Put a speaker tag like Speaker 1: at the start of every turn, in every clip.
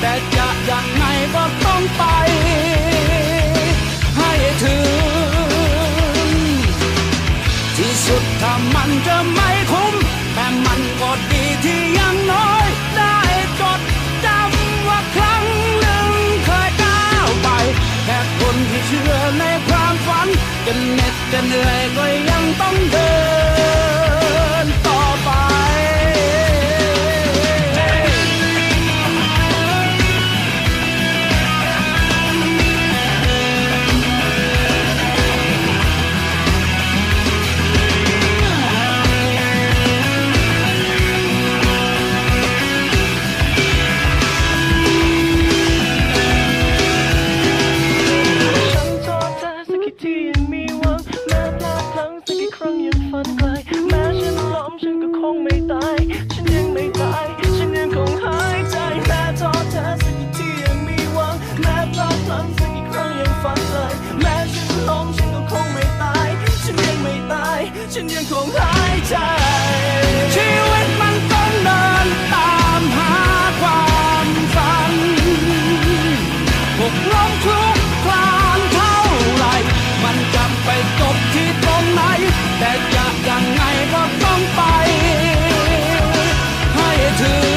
Speaker 1: แต่จะยังไงก็ต้องไป ให้ถึง ที่สุดถ้ามันจะไม่คุ้ม แต่มันก็ดีที่ยังน้อย
Speaker 2: ฉันยังคงหายใจ
Speaker 1: ชีวิตมันต้องเดินตามหาความฝันหกล้มคลุกคลานเท่าไร มันจะไปจบที่ตรงไหน แต่จะยังไงก็ต้องไป ให้ถึง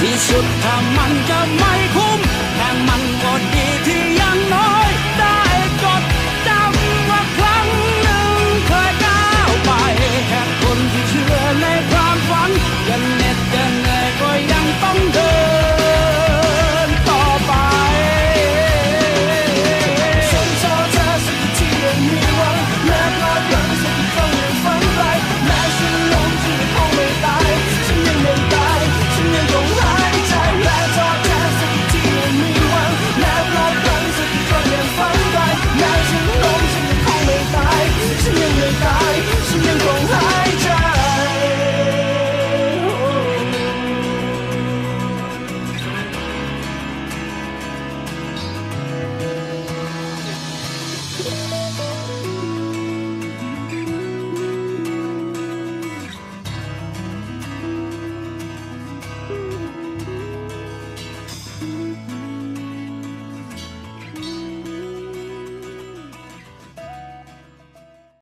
Speaker 1: ที่สุดถ้ามันก็ไม่